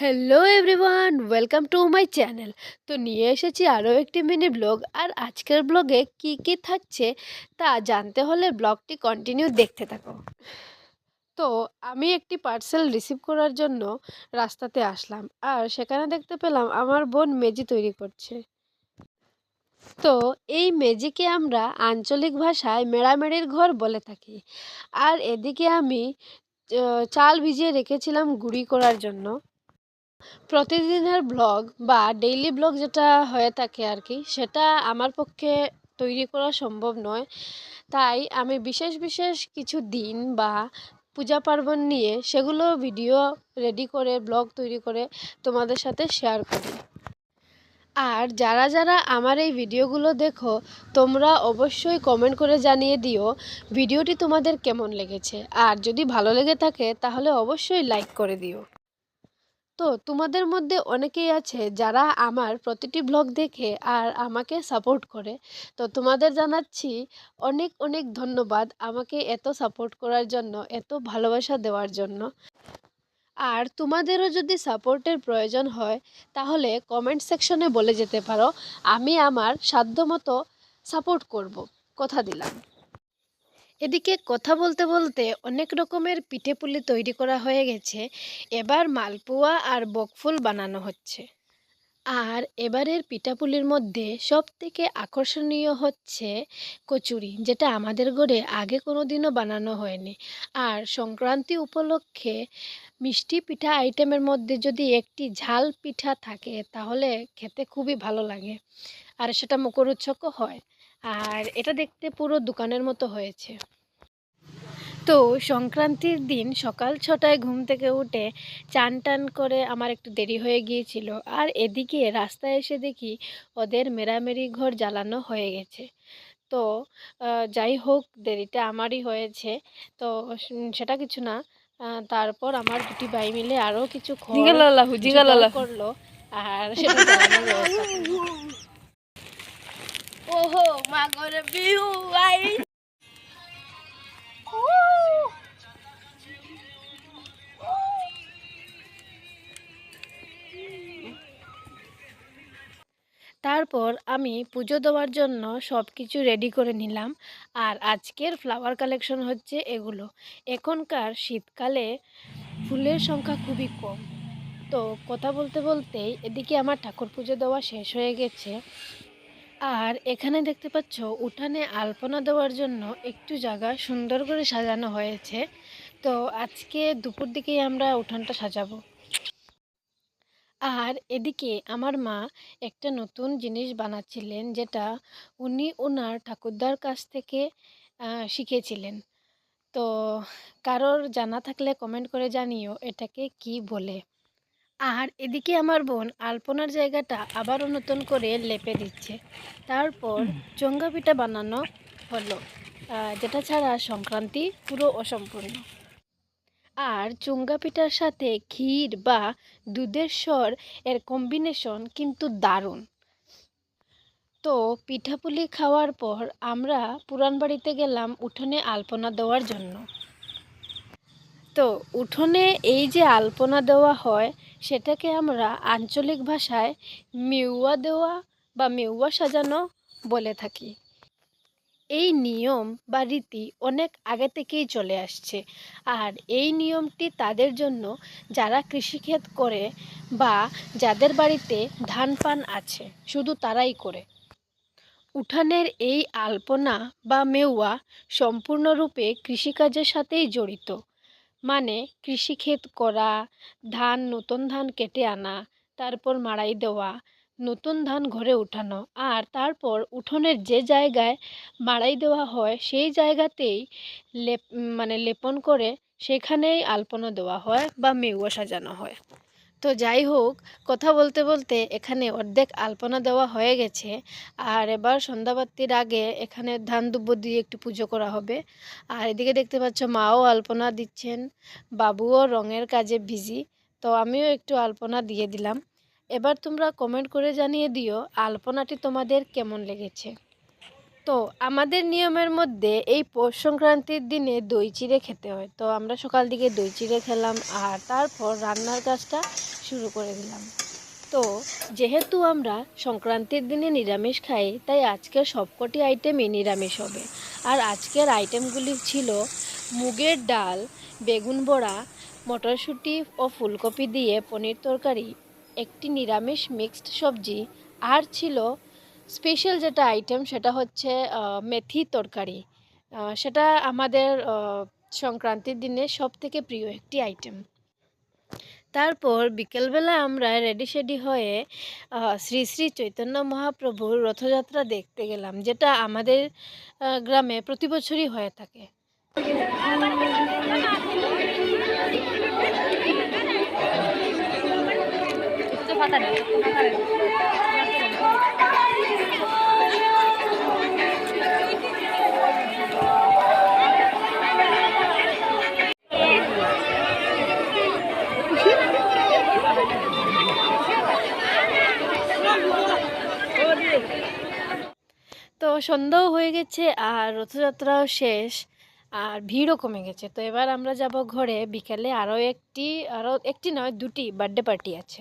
Hello everyone welcome to my channel তো নিয়ে এসেছি আরও একটি মিনি ব্লগ আর আজকের ব্লগে কি কি থাকছে তা জানতে হলে ব্লগটি কন্টিনিউ দেখতে থাকো। তো আমি একটি পার্সেল রিসিভ করার জন্য রাস্তাতে আসলাম, আর সেখানে দেখতে পেলাম আমার বোন মেজি তৈরি করছে। তো এই মেজিকে আমরা আঞ্চলিক ভাষায় মেড়ামেড়ির ঘর বলে থাকি, আর এদিকে আমি চাল ভিজিয়ে রেখেছিলাম গুঁড়ি করার জন্য। প্রতিদিনের ব্লগ বা ডেইলি ব্লগ যেটা হয়ে থাকে আর কি, সেটা আমার পক্ষে তৈরি করা সম্ভব নয়। তাই আমি বিশেষ বিশেষ কিছু দিন বা পূজা পার্বণ নিয়ে সেগুলো ভিডিও রেডি করে, ব্লগ তৈরি করে তোমাদের সাথে শেয়ার করি। আর যারা যারা আমার এই ভিডিওগুলো দেখো, তোমরা অবশ্যই কমেন্ট করে জানিয়ে দিও ভিডিওটি তোমাদের কেমন লেগেছে। আর যদি ভালো লেগে থাকে, তাহলে অবশ্যই লাইক করে দিও। তো তোমাদের মধ্যে অনেকেই আছে যারা আমার প্রতিটি ব্লগ দেখে আর আমাকে সাপোর্ট করে। তো তোমাদের জানাচ্ছি অনেক অনেক ধন্যবাদ আমাকে এত সাপোর্ট করার জন্য, এত ভালোবাসা দেওয়ার জন্য। আর তোমাদেরও যদি সাপোর্টের প্রয়োজন হয়, তাহলে কমেন্ট সেকশনে বলে যেতে পারো। আমি আমার সাধ্যমতো সাপোর্ট করব। কথা দিলাম। এদিকে কথা বলতে বলতে অনেক রকমের পিঠে পুলি তৈরি করা হয়ে গেছে। এবার মালপোয়া আর বকফুল বানানো হচ্ছে। আর এবারের পিঠাপুলির মধ্যে সব থেকে আকর্ষণীয় হচ্ছে কচুরি, যেটা আমাদের ঘরে আগে কোনো দিনও বানানো হয়নি। আর সংক্রান্তি উপলক্ষে মিষ্টি পিঠা আইটেমের মধ্যে যদি একটি ঝাল পিঠা থাকে, তাহলে খেতে খুবই ভালো লাগে। আর সেটা মুখরোচকও হয়। আর এটা দেখতে পুরো দোকানের মতো হয়েছে। তো সংক্রান্তির দিন সকাল ছটায় ঘুম থেকে উঠে চান টান করে আমার একটু দেরি হয়ে গিয়েছিল। আর এদিকে রাস্তায় এসে দেখি ওদের মেরামেরি ঘর জ্বালানো হয়ে গেছে। তো যাই হোক দেরিটা আমারই হয়েছে। তো সেটা কিছু না। তারপর আমার দুটি ভাই মিলে আরও কিছু। করল। আর সেটা। ওহো, মা করে বিহু আই তারপর আমি পুজো দেওয়ার জন্য সব কিছু রেডি করে নিলাম। আর আজকের ফ্লাওয়ার কালেকশন হচ্ছে এগুলো। এখনকার শীতকালে ফুলের সংখ্যা খুবই কম। তো কথা বলতে বলতেই এদিকে আমার ঠাকুর পুজো দেওয়া শেষ হয়ে গেছে। আর এখানে দেখতে পাচ্ছ উঠানে আলপনা দেওয়ার জন্য একটু জায়গা সুন্দর করে সাজানো হয়েছে। তো আজকে দুপুর দিকেই আমরা উঠানটা সাজাবো। আর এদিকে আমার মা একটা নতুন জিনিস বানাচ্ছিলেন যেটা উনি ওনার ঠাকুরদার কাছ থেকে শিখেছিলেন। তো কারোর জানা থাকলে কমেন্ট করে জানিও এটাকে কি বলে। আর এদিকে আমার বোন আলপনার জায়গাটা আবারও নতুন করে লেপে দিচ্ছে। তারপর চঙ্গা পিঠা বানানো হলো যেটা ছাড়া সংক্রান্তি পুরো অসম্পূর্ণ। আর চুঙ্গা পিঠার সাথে ক্ষীর বা দুধের স্বর এর কম্বিনেশন কিন্তু দারুণ। তো পিঠাপুলি খাওয়ার পর আমরা পুরান বাড়িতে গেলাম উঠোনে আলপনা দেওয়ার জন্য। তো উঠোনে এই যে আলপনা দেওয়া হয় সেটাকে আমরা আঞ্চলিক ভাষায় মেউয়া দেওয়া বা মেউয়া সাজানো বলে থাকি। এই নিয়ম বা রীতি অনেক আগে থেকেই চলে আসছে। আর এই নিয়মটি তাদের জন্য যারা কৃষিক্ষেত করে বা যাদের বাড়িতে ধান পান আছে, শুধু তারাই করে। উঠানের এই আলপনা বা মেওয়া সম্পূর্ণরূপে কৃষিকাজের সাথেই জড়িত। মানে কৃষিক্ষেত করা, ধান, নতুন ধান কেটে আনা, তারপর মাড়াই দেওয়া, নতুন ধান ঘরে উঠানো আর তারপর উঠোনের যে জায়গায় মাড়াই দেওয়া হয় সেই জায়গাতেই লেপ মানে লেপন করে সেখানেই আলপনা দেওয়া হয় বা মেউয়া সাজানো হয়। তো যাই হোক, কথা বলতে বলতে এখানে অর্ধেক আলপনা দেওয়া হয়ে গেছে। আর এবার সন্ধ্যাবাতির আগে এখানে ধান দুব্ব দিয়ে একটু পুজো করা হবে। আর এদিকে দেখতে পাচ্ছ মাও আলপনা দিচ্ছেন, বাবুও রঙের কাজে বিজি তো আমিও একটু আলপনা দিয়ে দিলাম। এবার তোমরা কমেন্ট করে জানিয়ে দিও আলপনাটি তোমাদের কেমন লেগেছে। তো আমাদের নিয়মের মধ্যে এই পৌষ সংক্রান্তির দিনে দই চিড়ে খেতে হয়। তো আমরা সকাল দিকে দই চিড়ে খেলাম আর তারপর রান্নার কাজটা শুরু করে দিলাম। তো যেহেতু আমরা সংক্রান্তির দিনে নিরামিষ খাই, তাই আজকের সবকটি আইটেমই নিরামিষ হবে। আর আজকের আইটেমগুলি ছিল মুগের ডাল, বেগুন বড়া, মটরশুঁটি ও ফুলকপি দিয়ে পনির তরকারি, একটি নিরামিষ মিক্সড সবজি, আর ছিল স্পেশাল যেটা আইটেম সেটা হচ্ছে মেথি তরকারি। সেটা আমাদের সংক্রান্তির দিনে সব থেকে প্রিয় একটি আইটেম। তারপর বিকেলবেলা আমরা রেডি সেডি হয়ে শ্রী শ্রী চৈতন্য মহাপ্রভুর রথযাত্রা দেখতে গেলাম, যেটা আমাদের গ্রামে প্রতি বছরই হয়ে থাকে। তো সন্ধ্যাও হয়ে গেছে আর রথযাত্রাও শেষ আর ভিড়ও কমে গেছে। তো এবার আমরা যাব ঘরে। বিকালে আরও একটি আরও একটি নয়, দুটি বার্থডে পার্টি আছে।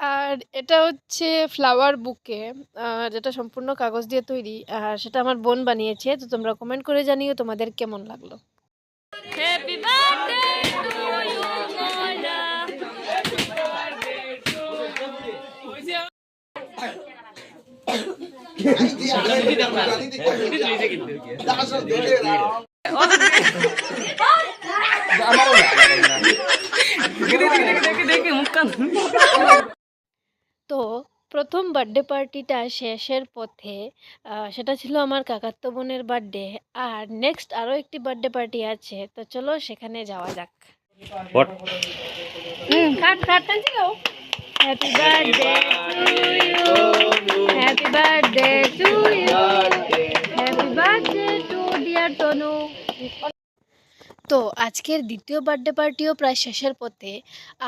আর এটা হচ্ছে ফ্লাওয়ার বুকে যেটা সম্পূর্ণ কাগজ দিয়ে তৈরি। আর সেটা আমার বোন বানিয়েছে তো তোমরা কমেন্ট করে জানিও তোমাদের কেমন লাগল। Happy birthday to you Mona তো প্রথম বার্থডে পার্টিটা শেষের পথে সেটা ছিল আমার কাকাতো বোনের বার্থডে। আর নেক্সট আরও একটি বার্থডে পার্টি আছে তো চলো সেখানে যাওয়া যাক। Happy birthday to you happy birthday to you happy birthday to dear Tanu তো আজকের দ্বিতীয় বার্থডে পার্টিও প্রায় শেষের পথে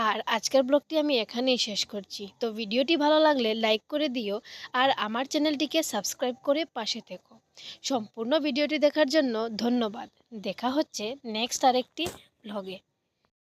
আর আজকের ব্লগটি আমি এখানেই শেষ করছি। তো ভিডিওটি ভালো লাগলে লাইক করে দিও আর আমার চ্যানেলটিকে সাবস্ক্রাইব করে পাশে থেকো। সম্পূর্ণ ভিডিওটি দেখার জন্য ধন্যবাদ। দেখা হচ্ছে নেক্সট আরেকটি ব্লগে